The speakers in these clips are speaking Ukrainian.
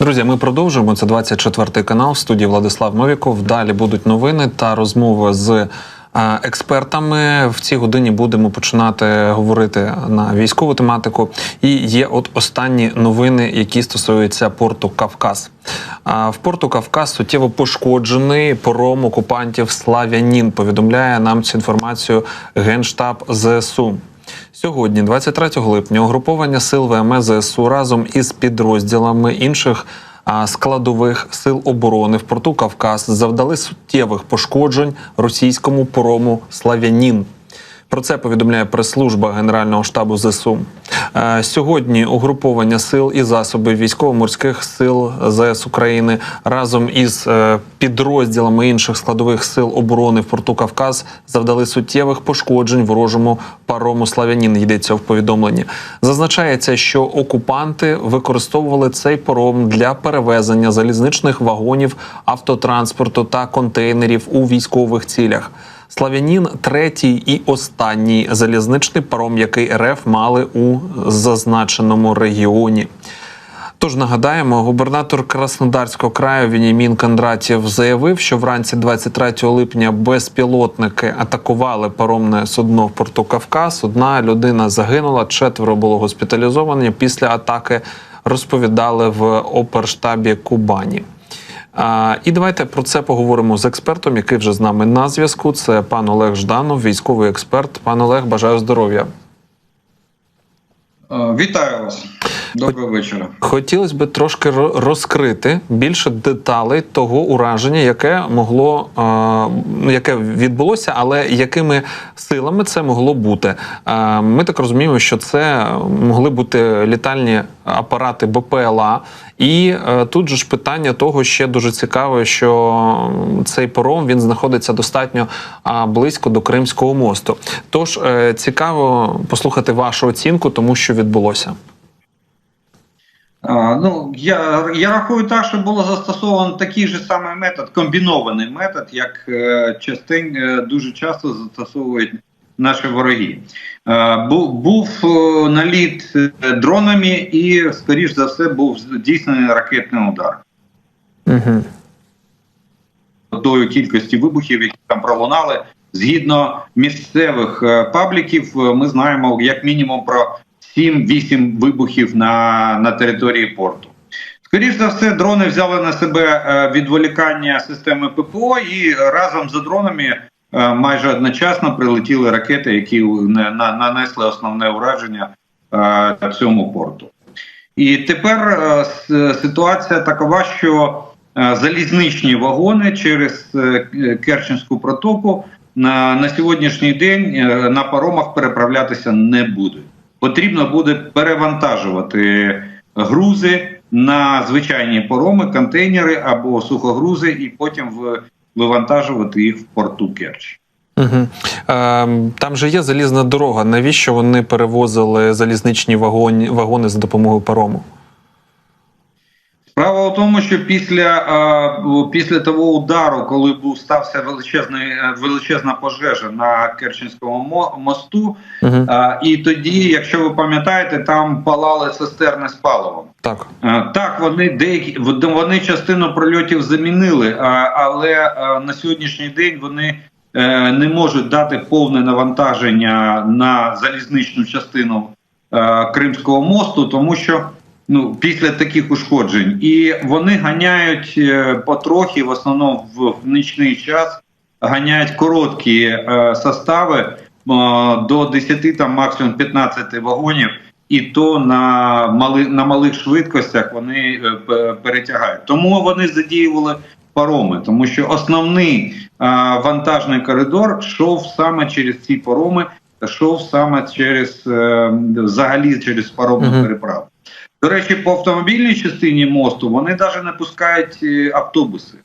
Друзі, ми продовжуємо. Це 24 канал в студії Владислав Новіков. Далі будуть новини та розмови з е, експертами. В цій годині будемо починати говорити на військову тематику. І є от останні новини, які стосуються порту Кавказ. В порту Кавказ суттєво пошкоджений пором окупантів Славянін. Повідомляє нам цю інформацію Генштаб ЗСУ. Сьогодні, 23 липня, угруповання сил ВМС ЗСУ разом із підрозділами інших складових сил оборони в порту Кавказ завдали суттєвих пошкоджень російському порому Славянін. Про це повідомляє прес-служба Генерального штабу ЗСУ. Е, Сьогодні угруповання сил і засоби військово-морських сил ЗС України разом із е, підрозділами інших складових сил оборони в порту Кавказ завдали суттєвих пошкоджень ворожому парому Славянін. Йдеться в повідомленні. Зазначається, що окупанти використовували цей паром для перевезення залізничних вагонів, автотранспорту та контейнерів у військових цілях. Славянін третій і останній залізничний паром, який РФ мали у зазначеному регіоні. Тож нагадаємо, губернатор Краснодарського краю Вінімін Кондратєв заявив, що вранці 23 липня безпілотники атакували паромне судно в порту Кавказ. Одна людина загинула, четверо було госпіталізовані. Після атаки розповідали в оперштабі Кубані. І давайте про це поговоримо з експертом, який вже з нами на зв'язку. Це пан Олег Жданов, військовий експерт. Пан Олег, бажаю здоров'я. Е, Вітаю вас. Доброго вечора. Хотілося б трошки розкрити більше деталей того ураження, яке могло е, яке відбулося, але якими силами це могло бути. Е, ми так розуміємо, що це могли бути літальні апарати БПЛА. І е, тут же ж питання того ще дуже цікаве, що цей паром він знаходиться достатньо а, близько до Кримського мосту. Тож е, цікаво послухати вашу оцінку, тому що відбулося. Ну, я, я рахую так, що було застосовано такий же самий метод, комбінований метод, як е, частин, е, дуже часто застосовують наші вороги. Е, був, був наліт дронами і, скоріш за все, був здійснений ракетний удар. Угу. тої кількості вибухів, які там пролунали. Згідно місцевих пабліків, ми знаємо як мінімум про 7-8 вибухів на, на території порту. Скоріше за все, дрони взяли на себе е, відволікання системи ППО, і разом з дронами е, майже одночасно прилетіли ракети, які на- на- нанесли основне ураження е, цьому порту. І тепер ситуація такова, що залізничні вагони через Керченську протоку на, на сьогоднішній день на паромах переправлятися не будуть. Потрібно буде перевантажувати грузи на звичайні пароми, контейнери або сухогрузи, і потім вивантажувати їх в порту Керч. Угу. Там же є залізна дорога. Навіщо вони перевозили залізничні вагони, вагони за допомогою парому? Справа в тому, що після, після того удару, коли був стався величезний, е, величезна пожежа на Керченському мо- мосту, Угу. і тоді, якщо ви пам'ятаєте, там палали цистерни з паливом. Так. Е, Так, вони деякі вони частину прольотів замінили, але на сьогоднішній день вони е, не можуть дати повне навантаження на залізничну частину Кримського мосту, тому що ну після таких ушкоджень, і вони ганяють е, потрохи, в основному в нічний час ганяють короткі е, состави е, до 10, там максимум 15 вагонів. І то на мали, на малих швидкостях вони е, перетягають. Тому вони задіювали пароми, тому що основний а, вантажний коридор йшов саме через ці пароми, йшов саме через е, взагалі через паромну переправу. До речі, по автомобільній частині мосту вони навіть не пускають е, автобуси.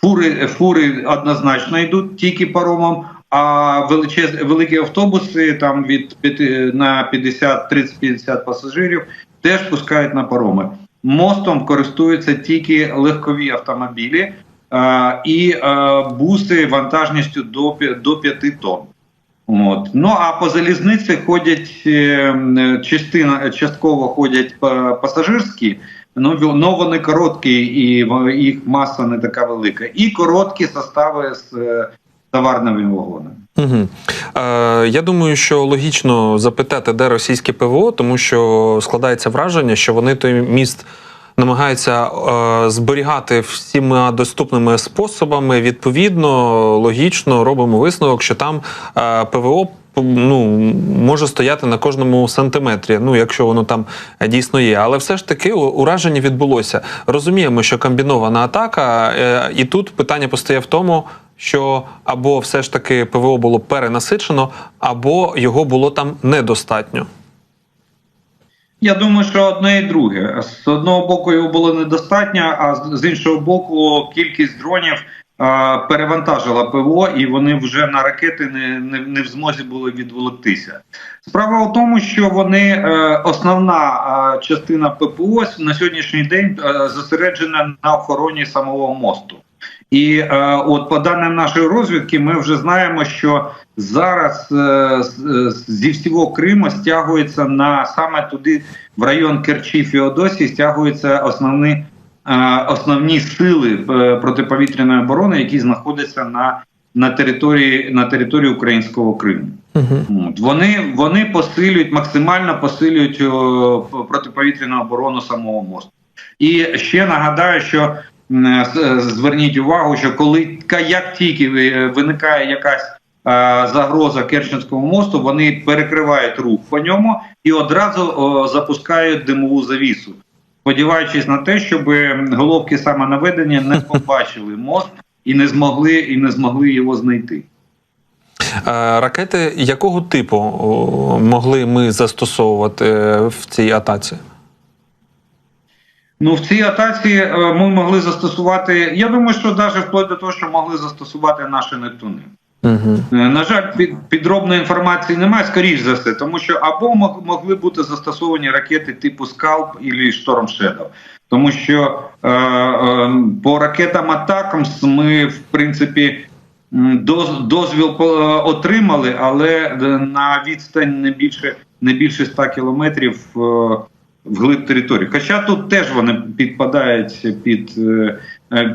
Фури, фури однозначно йдуть тільки паромом, а величез, великі автобуси там від п'яти- на 50, 30-50 пасажирів теж пускають на пароми. Мостом користуються тільки легкові автомобілі а, і а, буси вантажністю до, до 5 тонн. От. Ну а по залізниці ходять е, частина частково ходять пасажирські ві- ну вони короткі, і їх маса не така велика. І короткі состави з е, товарними вагонами. Угу. Е, я думаю, що логічно запитати, де російське ПВО, тому що складається враження, що вони той міст намагаються е, зберігати всіма доступними способами. Відповідно, логічно робимо висновок, що там е, ПВО. Ну, може стояти на кожному сантиметрі, ну якщо воно там дійсно є. Але все ж таки ураження відбулося. Розуміємо, що комбінована атака, е, і тут питання постає в тому, що або все ж таки ПВО було перенасичено, або його було там недостатньо. Я думаю, що одне і друге. З одного боку його було недостатньо, а з- іншого боку, кількість дронів а, перевантажила ПВО, і вони вже на ракети не, не, не в змозі були відволіктися. Справа в тому, що вони е, основна частина ППО на сьогоднішній день е, зосереджена на охороні самого мосту. І е, от по даним нашої розвідки, ми вже знаємо, що зараз е, з- зі всього Криму стягується на саме туди, в район Керчі Феодосії, стягуються основні, е, основні сили е, протиповітряної оборони, які знаходяться на, на території на території українського Криму. Угу. От. Вони, вони посилюють, максимально посилюють о, протиповітряну оборону самого мосту. І ще нагадаю, що зверніть увагу, що коли як тільки виникає якась е, загроза Керченського мосту, вони перекривають рух по ньому і одразу запускають димову завісу, сподіваючись на те, щоб головки самонаведення не побачили мост і не змогли, і не змогли його знайти. Е, Ракети якого типу могли ми застосовувати е, в цій атаці? Ну, в цій атаці е, ми могли застосувати. Я думаю, що навіть вплоть до того, що могли застосувати наші Нептуни. Угу. На жаль, під, підробної інформації немає, скоріш за все, тому що або мог- могли бути застосовані ракети типу Скалп і Storm Shadow. Тому що е, е, по ракетам атакам ми, в принципі, доз, дозвіл е, отримали, але на відстань не більше, не більше 100 кілометрів е, вглиб території. Хоча тут теж вони підпадають під, е,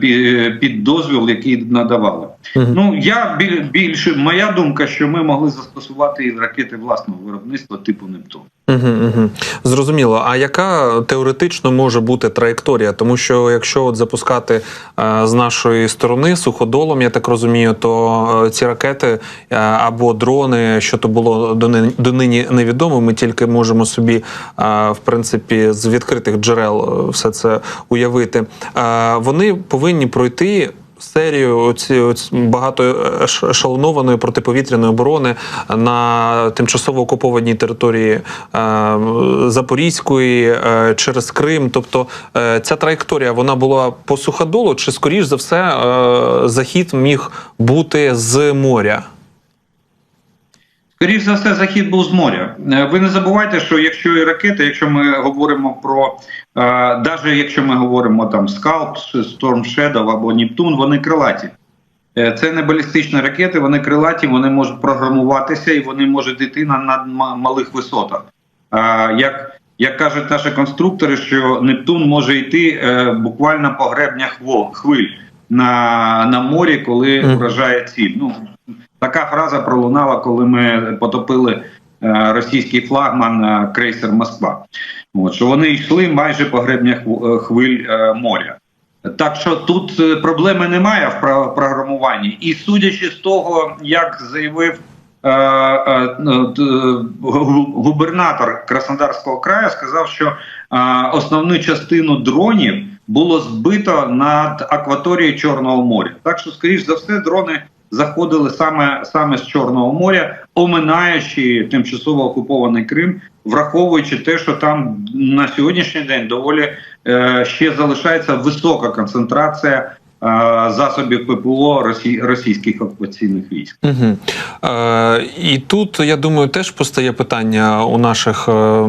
під, під дозвіл, який надавали. Ну я біль, більше моя думка, що ми могли застосувати і ракети власного виробництва типу Нептун. Зрозуміло. А яка теоретично може бути траєкторія? Тому що якщо от запускати е, з нашої сторони суходолом, я так розумію, то е, ці ракети е, або дрони, що то було донині, донині невідомо, ми тільки можемо собі, в принципі, з відкритих джерел все це уявити. Вони повинні пройти. Серію оці, оці багато еш- ешелонованої протиповітряної оборони на тимчасово окупованій території е, Запорізької е, через Крим. Тобто е, ця траєкторія вона була по суходолу, чи скоріш за все е, захід міг бути з моря? Скоріше за все, захід був з моря. Е, Ви не забувайте, що якщо і ракети, якщо ми говоримо про навіть якщо ми говоримо там Скалп, Storm Shadow або Нептун, вони крилаті. Е, Це не балістичні ракети, вони крилаті, вони можуть програмуватися і вони можуть йти на, на малих висотах. А, як, як кажуть наші конструктори, що Нептун може йти е, буквально по гребнях хвиль на, на морі, коли вражає ціль. Ну, така фраза пролунала, коли ми потопили е, російський флагман е, крейсер Москва. От, що вони йшли майже по гребнях е, хвиль моря. Так що тут проблеми немає в програмуванні, і судячи з того, як заявив е, е, губернатор Краснодарського краю, сказав, що е, основну частину дронів було збито над акваторією Чорного моря. Так що, скоріш за все, дрони заходили саме саме з Чорного моря, оминаючи тимчасово окупований Крим, враховуючи те, що там на сьогоднішній день доволі е, ще залишається висока концентрація засобів ППО росі- російських окупаційних військ. Угу. Е, і тут, я думаю, теж постає питання у наших е,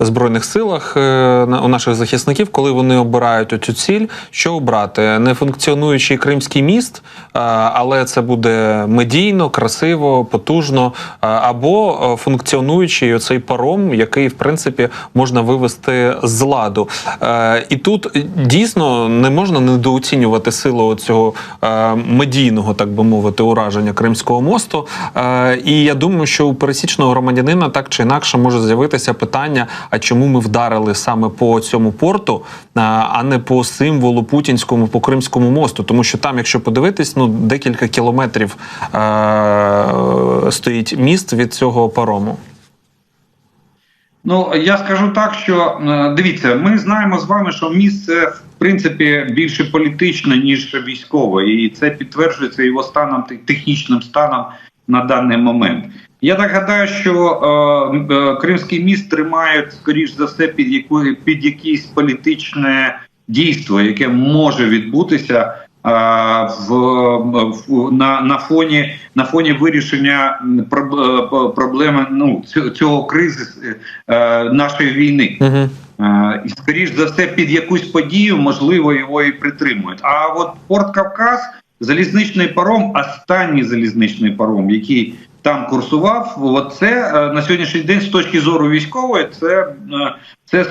збройних силах, е, у наших захисників, коли вони обирають оцю ціль, що обрати? Нефункціонуючий Кримський міст, е, але це буде медійно, красиво, потужно, е, або е, функціонуючий оцей паром, який, в принципі, можна вивести з ладу. Е, і тут е, дійсно не можна недооцінювати силу цього е, медійного, так би мовити, ураження Кримського мосту. Е, і я думаю, що у пересічного громадянина так чи інакше може з'явитися питання: а чому ми вдарили саме по цьому порту, е, а не по символу путінському по Кримському мосту? Тому що там, якщо подивитись, ну декілька кілометрів стоїть міст від цього парому. Ну я скажу так, що дивіться, ми знаємо з вами, що місце принципі більше політичне ніж військове, і це підтверджується його станом технічним станом на даний момент. Я так гадаю, що е, е, Кримський міст тримають скоріш за все під якою під якесь політичне дійство, яке може відбутися е, в, в на, на фоні на фоні вирішення е, проблеми ну цього, кризису е, нашої війни. Е, І скоріш за все, під якусь подію можливо його і притримують. А от Порт Кавказ, залізничний паром, останній залізничний паром, який там курсував, от це е, на сьогоднішній день з точки зору військової, це, е, це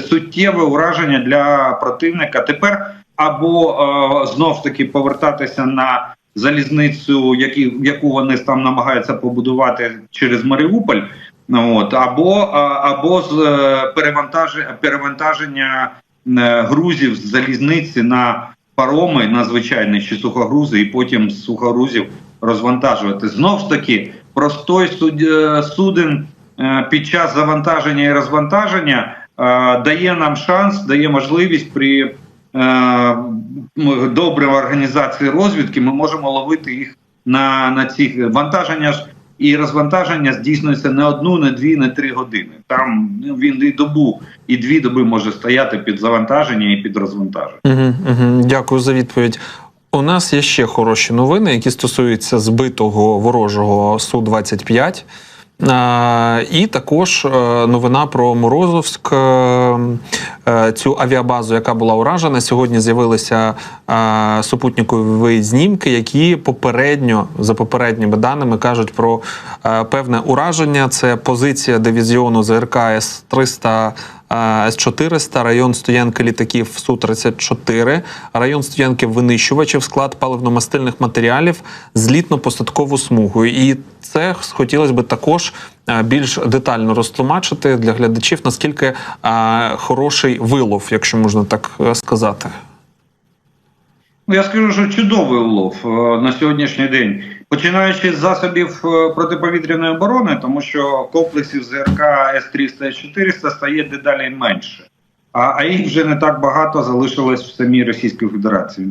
суттєве ураження для противника. Тепер або знов таки повертатися на залізницю, яку вони там намагаються побудувати через Маріуполь. От або або з е, перевантаження перевантаження грузів з залізниці на пароми на звичайні чи сухогрузи, і потім з сухогрузів розвантажувати. Знов ж таки, простой суд, е, суден е, під час завантаження і розвантаження дає нам шанс, дає можливість при добрій організації розвідки. Ми можемо ловити їх на, на цих вантаження ж і розвантаження здійснюється не одну, не дві, не три години. Там ну, він і добу, і дві доби може стояти під завантаження і під розвантаження. Угу, угу. Дякую за відповідь. У нас є ще хороші новини, які стосуються збитого ворожого су 25 А, і також е, новина про Морозовськ, е, е, цю авіабазу, яка була уражена. Сьогодні з'явилися е, супутникові знімки, які попередньо, за попередніми даними, кажуть про е, певне ураження. Це позиція дивізіону ЗРК С-300 С-400, район стоянки літаків Су-34, район стоянки винищувачів, склад паливно-мастильних матеріалів, злітно-посадкову смугу. І це хотілося б також е, більш детально розтлумачити для глядачів, наскільки е, хороший вилов, якщо можна так е, сказати. Ну, я скажу, що чудовий улов на сьогоднішній день, починаючи з засобів е, протиповітряної оборони, тому що комплексів ЗРК С-300 С-400 стає дедалі менше. А, а їх вже не так багато залишилось в самій Російській Федерації.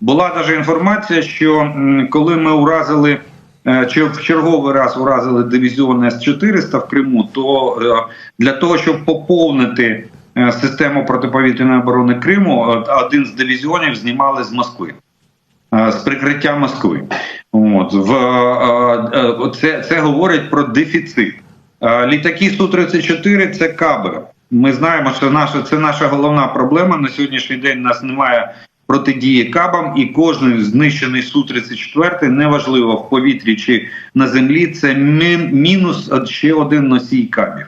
Була навіть інформація, що коли ми уразили е, чи в черговий раз уразили дивізіон С-400 в Криму, то е, для того, щоб поповнити е, систему протиповітряної оборони Криму, е, один з дивізіонів знімали з Москви. Е, З прикриття Москви, от в е, е, це, це говорить про дефіцит. Літаки су 34 це каби. Ми знаємо, що наша це наша головна проблема. На сьогоднішній день у нас немає протидії кабам, і кожен знищений су 34 неважливо в повітрі чи на землі. Це мін, мінус ще один носій кабів.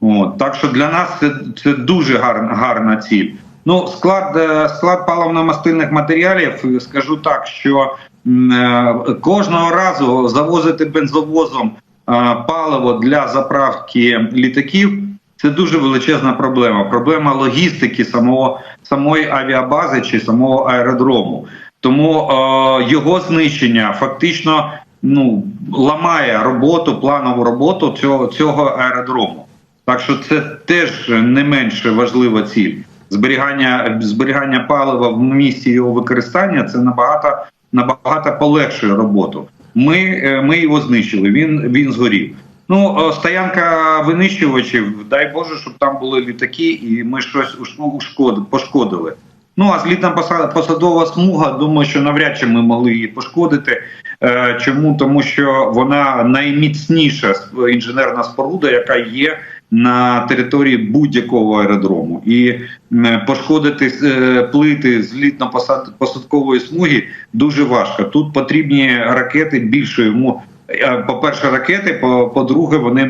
От, так що для нас це, це дуже гарна, гарна ціль. Ну, склад, е, склад паливно-мастильних матеріалів, е, скажу так, що е, кожного разу завозити бензовозом паливо для заправки літаків це дуже величезна проблема. Проблема логістики самого самої авіабази чи самого аеродрому. Тому е, його знищення фактично ну ламає роботу, планову роботу цього, цього аеродрому. Так що це теж не менш важлива ціль. Зберігання зберігання палива в місці його використання це набагато набагато полегшує роботу. Ми, е, ми його знищили. Він він згорів. Ну стоянка винищувачів. Дай Боже, щоб там були літаки, і ми щось уш- ушкод- пошкодили. Ну а злітна поса- посадова смуга, думаю, що навряд чи ми могли її пошкодити. Е, Чому? Тому що вона найміцніша інженерна споруда, яка є на території будь-якого аеродрому, і пошкодити е, плити злітно-посадкової смуги дуже важко. Тут потрібні ракети більшої е, По-перше, ракети, по- по-друге, вони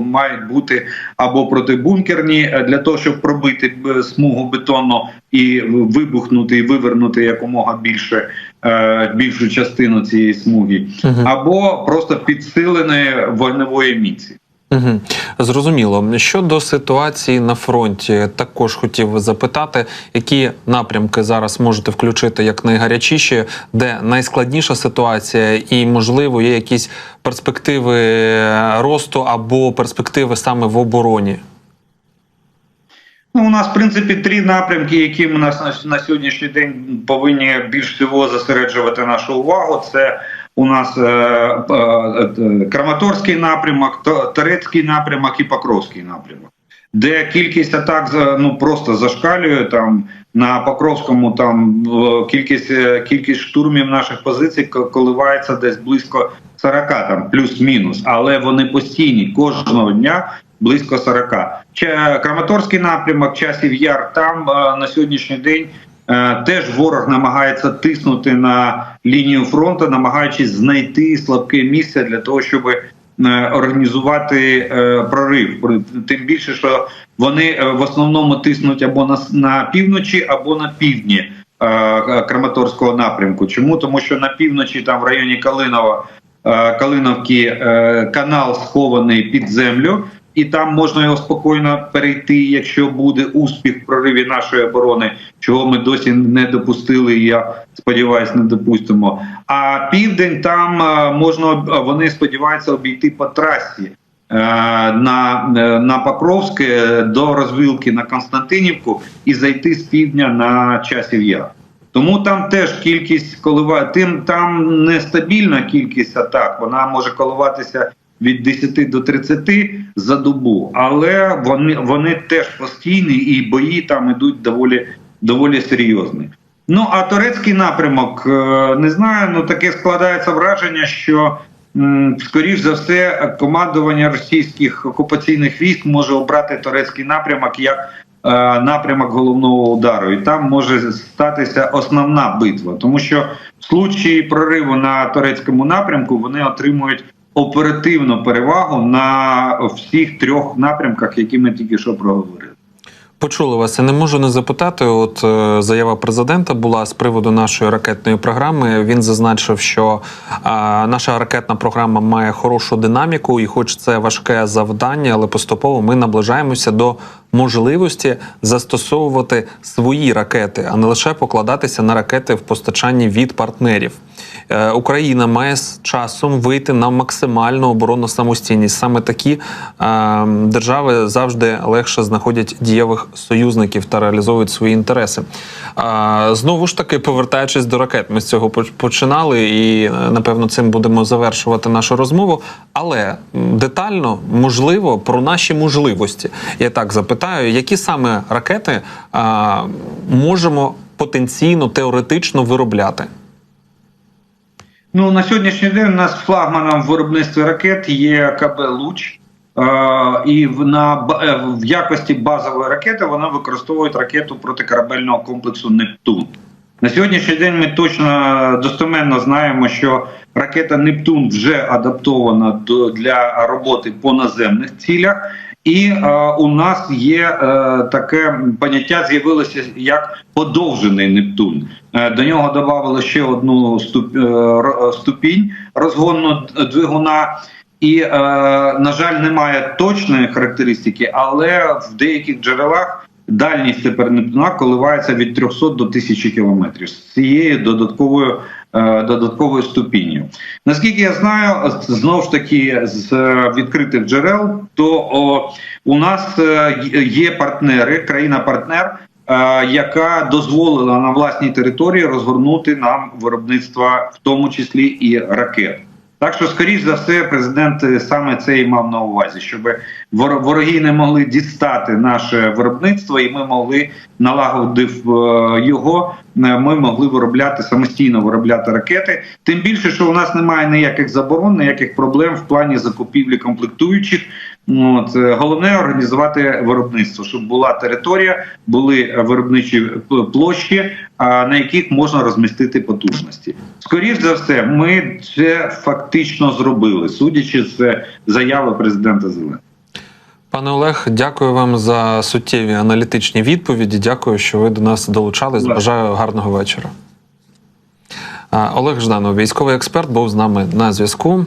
мають бути або протибункерні е, для того, щоб пробити смугу бетонну і вибухнути і вивернути якомога більше е, більшу частину цієї смуги, або просто підсиленої вогневої міці. Угу. Зрозуміло. Щодо ситуації на фронті, також хотів запитати, які напрямки зараз можете включити як найгарячіші, де найскладніша ситуація, і можливо є якісь перспективи росту або перспективи саме в обороні. Ну, у нас, в принципі, три напрямки, які ми на, на сьогоднішній день повинні більш всього зосереджувати нашу увагу. Це у нас е, е, е, Краматорський напрямок, Т- Торецький напрямок і Покровський напрямок. Де кількість атак ну просто зашкалює там на Покровському, там кількість кількість штурмів наших позицій коливається десь близько 40, там плюс-мінус, але вони постійні кожного дня близько 40. Ча- Краматорський напрямок, часів яр там на сьогоднішній день теж ворог намагається тиснути на лінію фронту, намагаючись знайти слабке місце для того, щоб е, організувати е, прорив. Тим більше, що вони е, в основному тиснуть або на, на півночі, або на півдні. е, Краматорського напрямку. Чому? Тому що на півночі, там в районі Калинова, е, Калиновки, е, канал схований під землю, і там можна його спокійно перейти, якщо буде успіх в прориві нашої оборони, чого ми досі не допустили. і Я сподіваюся, не допустимо. А південь там е, можна вони сподіваються обійти по трасі. е, На, е, на Покровське до розвилки на Константинівку і зайти з півдня на часів яр. Тому там теж кількість колива... тим там нестабільна кількість атак. Вона може коливатися від 10 до 30 за добу, але вони, вони теж постійні і бої там ідуть доволі, доволі серйозні. Ну а турецький напрямок е, не знаю. Ну таке складається враження, що скоріш за все командування російських окупаційних військ може обрати турецький напрямок як е, напрямок головного удару, і там може статися основна битва, тому що в случаї прориву на турецькому напрямку вони отримують оперативну перевагу на всіх трьох напрямках, які ми тільки що проговорили. Почули вас. Я не можу не запитати. От е, заява президента була з приводу нашої ракетної програми. Він зазначив, що е, наша ракетна програма має хорошу динаміку, і, хоч це важке завдання, але поступово ми наближаємося до можливості застосовувати свої ракети, а не лише покладатися на ракети в постачанні від партнерів. Е, Україна має з часом вийти на максимальну оборонну самостійність. Саме такі е, держави завжди легше знаходять дієвих союзників та реалізовують свої інтереси. Е, знову ж таки, повертаючись до ракет, ми з цього починали, і напевно цим будемо завершувати нашу розмову. Але детально можливо про наші можливості. Я так запитаю, які саме ракети е, можемо потенційно теоретично виробляти. Ну на сьогоднішній день у нас флагманом в виробництві ракет є КБ Луч. Е, і в, на, е, в якості базової ракети вона використовує ракету протикорабельного комплексу Нептун. На сьогоднішній день ми точно достоменно знаємо, що ракета Нептун вже адаптована для роботи по наземних цілях. І е, у нас є е, таке поняття з'явилося як подовжений Нептун. Е, до нього додали ще одну ступ, е, ступінь розгонну двигуна. І, е, на жаль, немає точної характеристики, але в деяких джерелах дальність тепер Нептуна коливається від 300 до 1000 кілометрів з цією додатковою е, додатковою ступінню. Наскільки я знаю, знову ж таки з відкритих джерел, то о, у нас е, є партнери, країна-партнер, е, яка дозволила на власній території розгорнути нам виробництво, в тому числі і ракет. Так що, скоріш за все, президент е, саме це і мав на увазі, щоб вор- вороги не могли дістати наше виробництво, і ми могли налагодив е, його. Ми могли виробляти самостійно виробляти ракети. Тим більше, що у нас немає ніяких заборон, ніяких проблем в плані закупівлі комплектуючих. От е, головне організувати виробництво, щоб була територія, були е, виробничі площі, на яких можна розмістити потужності. Скоріш за все, ми це фактично зробили, судячи з е, заяви президента Зеленського. Пане Олег, дякую вам за суттєві аналітичні відповіді. Дякую, що ви до нас долучались. Будь. Бажаю гарного вечора. Олег Жданов, військовий експерт, був з нами на зв'язку.